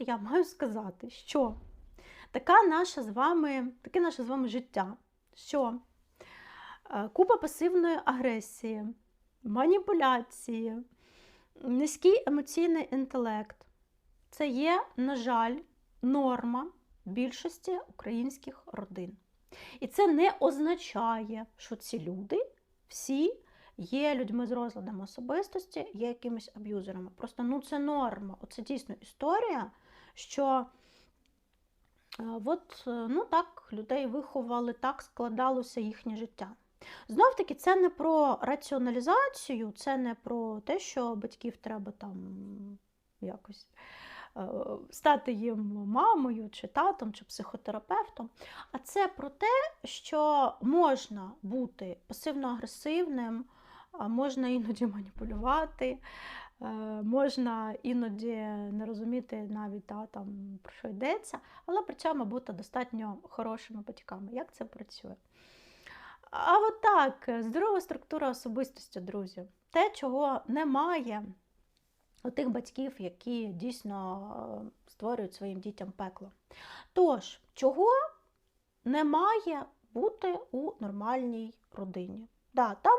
я маю сказати, що така наша з вами, таке наше з вами життя, що е, купа пасивної агресії, маніпуляції, низький емоційний інтелект це є, на жаль, норма більшості українських родин. І це не означає, що ці люди всі є людьми з розладом особистості, є якимись аб'юзерами. Просто ну це норма. Оце дійсно історія, що е, от, е, ну так, людей виховали, так складалося їхнє життя. Знов таки, це не про раціоналізацію, це не про те, що батьків треба там якось е, стати їм мамою, чи татом, чи психотерапевтом. А це про те, що можна бути пасивно-агресивним, можна іноді маніпулювати, е, можна іноді не розуміти навіть та, там, про що йдеться, але при цьому бути достатньо хорошими батьками. Як це працює? А от так, здорова структура особистості, друзі. Те, чого немає у тих батьків, які дійсно е, створюють своїм дітям пекло. Тож, чого не має бути у нормальній родині? Да, там